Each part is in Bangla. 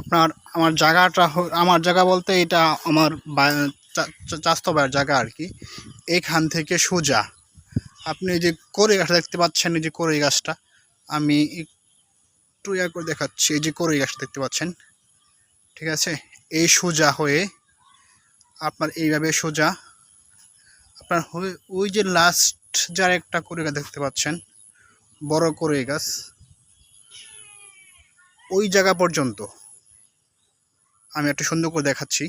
আপনার, আমার জায়গাটা আমার জায়গা বলতে এটা আমার চাস্তো জায়গা আর কি। এখান থেকে সোজা। আপনি যে কড়ই গাছটা দেখতে পাচ্ছেন, এই যে কড়ই গাছটা, আমি একটু ইয়া করে দেখাচ্ছি, এই যে কড়ই গাছটা দেখতে পাচ্ছেন। ঠিক আছে? এই সোজা হয়ে আপনার এইভাবে সোজা। আপনার ওই যে লাস্ট যার একটা কড়ই গাছ দেখতে পাচ্ছেন, বড় কড়ই গাছ, ওই জায়গা পর্যন্ত। আমি একটু সুন্দর করে দেখাচ্ছি।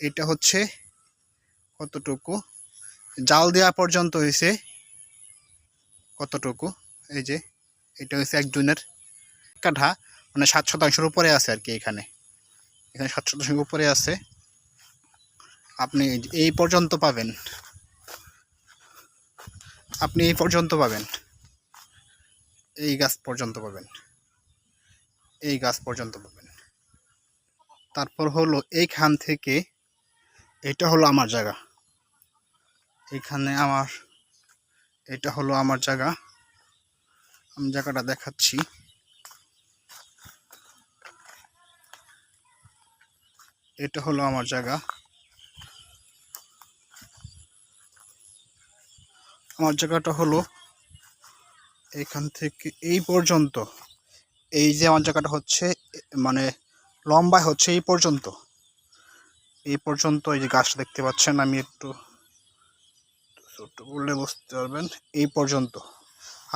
এটা হচ্ছে কতটুকু? জাল দেওয়া পর্যন্ত হয়েছে কতটুকু? এই যে, এটা হচ্ছে একজনের কাঠা মানে সাত শতাংশের উপরে আছে আর কি এখানে। এখানে সাত শতাংশের উপরে আছে। আপনি এই পর্যন্ত পাবেন। আপনি এই পর্যন্ত পাবেন। এই গাছ পর্যন্ত পাবেন। এই গাছ পর্যন্ত পাবেন। তারপর হলো এইখান থেকে এটা হলো আমার জায়গা। এখানে আমার, এটা হলো আমার জায়গা। আমি জায়গাটা দেখাচ্ছি। এটা হলো আমার জায়গা। আমার জায়গাটা হলো এখান থেকে এই পর্যন্ত। এই যে আমার জায়গাটা হচ্ছে মানে লম্বায় হচ্ছে এই পর্যন্ত। এই পর্যন্ত এই যে গাছটা দেখতে পাচ্ছেন, আমি একটু ছোট বললে বুঝতে পারবেন, এই পর্যন্ত।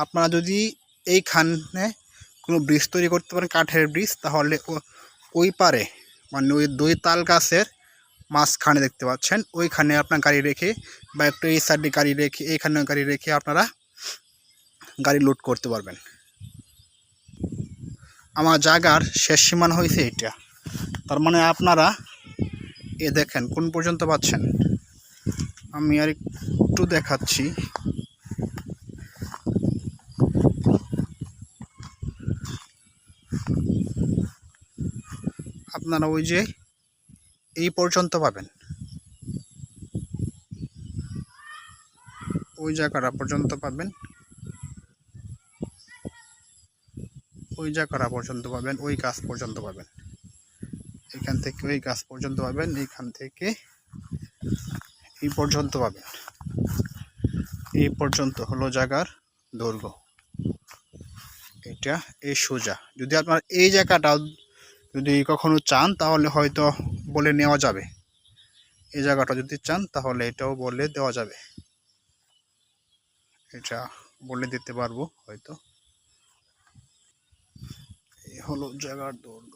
আপনারা যদি এইখানে কোনো ব্রিজ তৈরি করতে পারেন, কাঠের ব্রিজ, তাহলে ওই পারে মানে ওই দুই তাল গাছের মাঝখানে দেখতে পাচ্ছেন, ওইখানে আপনার গাড়ি রেখে বা একটু এই সাইডে গাড়ি রেখে, এইখানে গাড়ি রেখে আপনারা গাড়ি লোড করতে পারবেন। আমার জায়গার শেষ সীমানা হয়েছে এটা তার মানে আপনারা এ দেখেন, কোন পর্যন্ত পাচ্ছেন? আমি আর একটু দেখাচ্ছি। আপনারা ওই যে এই পর্যন্ত পাবেন। ওই জায়গাটা পর্যন্ত পাবেন। ওই জায়গাটা পর্যন্ত পাবেন, ওই গাছ পর্যন্ত পাবেন। এখান থেকে ওই গাছ পর্যন্ত পাবেন এইখান থেকে এই পর্যন্ত পাবেন। এই পর্যন্ত হলো জায়গার দৈর্ঘ্য। এটা এই সোজা। যদি আপনার এই জায়গাটাও যদি কখনো চান, তাহলে হয়তো বলে নেওয়া যাবে। এই জায়গাটা যদি চান, তাহলে এটাও বলে দেওয়া যাবে। এটা বলে দিতে পারব হয়তো। হলো জগার দুর্গ।